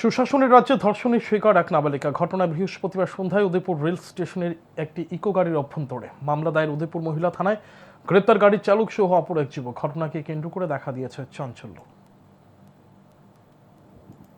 সুশাসনের রাজ্যে ধর্ষণের শিকার এক নাবালিকা। ঘটনা বৃহস্পতিবার সন্ধ্যায় উদয়পুর রেল স্টেশনের একটি ইকো গাড়ির অভ্যন্তরে। মামলা দায়ের উদয়পুর মহিলা থানায়। গ্রেপ্তার গাড়ির চালক সহ অপর এক যুবক। ঘটনাকে কেন্দ্র করে দেখা দিয়েছে চাঞ্চল্য।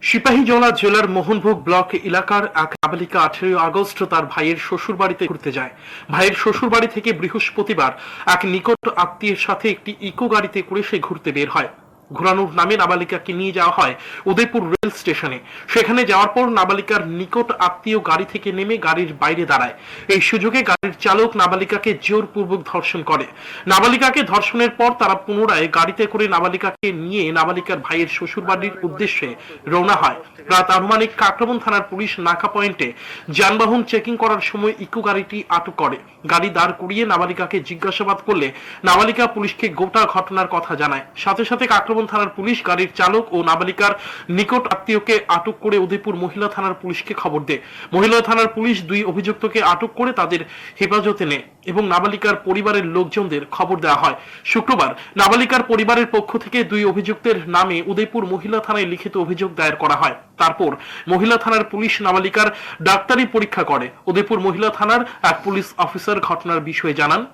সিপাহীজলা জেলার মোহনভোগ ব্লক এলাকার এক নাবালিকা আঠেরোই আগস্ট তার ভাইয়ের শ্বশুর বাড়িতে ঘুরতে যায়। ভাইয়ের শ্বশুর বাড়ি থেকে বৃহস্পতিবার এক নিকট আত্মীয়ের সাথে একটি ইকো গাড়িতে করে সে ঘুরতে বের হয়। ঘোরানোর নামে নাবালিকাকে নিয়ে যাওয়া হয় উদয়পুর রেল স্টেশনে। সেখানে যাওয়ার পর নাবালিকার নিকট আত্মীয় গাড়ি থেকে নেমে গাড়ির বাইরে দাঁড়ায়। এই সুযোগে গাড়ির চালক নাবালিকাকে জোরপূর্বক ধর্ষণ করে। নাবালিকাকে ধর্ষণের পর তারা পুনরায় গাড়িতে করে নাবালিকাকে নিয়ে নাবালিকার ভাইয়ের শ্বশুর বাড়ির উদ্দেশ্যে রওনা হয়। রাত আনুমানিক কাকরাবন থানার পুলিশ নাকা পয়েন্টে যানবাহন চেকিং করার সময় ইকো গাড়িটি আটক করে। গাড়ি দাঁড় করিয়ে নাবালিকাকে জিজ্ঞাসাবাদ করলে নাবালিকা পুলিশকে গোটা ঘটনার কথা জানায়। সাথে সাথে কাকরাবন থানার পুলিশ গাড়ির চালক ও নাবালিকার নিকট আত্মীয়কে আটক করে উদয়পুর মহিলা থানার পুলিশকে খবর দেয়। মহিলা থানার পুলিশ দুই অভিযুক্তকে আটক করে তাদের হেফাজতে নেয় এবং নাবালিকার পরিবারের লোকজনদের খবর দেওয়া হয়। শুক্রবার নাবালিকার পরিবারের পক্ষ থেকে দুই অভিযুক্তের নামে উদয়পুর মহিলা থানায় লিখিত অভিযোগ দায়ের করা হয়। তারপর মহিলা থানার পুলিশ নাবালিকার ডাক্তারি পরীক্ষা করে। উদয়পুর মহিলা থানার এক পুলিশ অফিসার ঘটনার বিষয়ে জানান।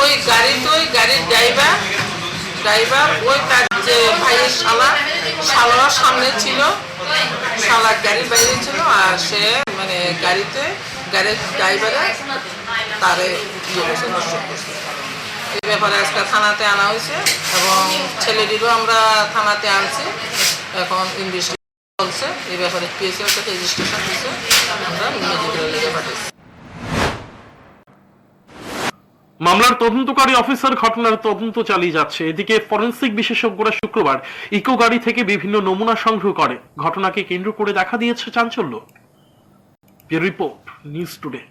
ওই গাড়ি তো ওই গাড়ির ড্রাইভার ড্রাইভার ওই তার যে ভাইয়ের শালা, শালার সামনে ছিল শালা গাড়ির বাইরে ছিল, আর সে মানে গাড়িতে, গাড়ির ড্রাইভারে তারে ইয়ে নষ্ট করছে। এই ব্যাপারে আজকে থানাতে আনা হয়েছে, এবং ছেলেটিরও আমরা থানাতে আনছি, এখন ইনভেস্টিগেশন চলছে, এই ব্যাপারে পিএসএর সাথে রেজিস্ট্রেশন দিয়েছে আমরা মেডিকেল লেগে মামলার তদন্তকারী অফিসার ঘটনার তদন্ত চালিয়ে যাচ্ছে। এদিকে ফরেন্সিক বিশেষজ্ঞরা শুক্রবার ইকো গাড়ি থেকে বিভিন্ন নমুনা সংগ্রহ করে। ঘটনাকে কেন্দ্র করে দেখা দিয়েছে চাঞ্চল্য। Report, news today.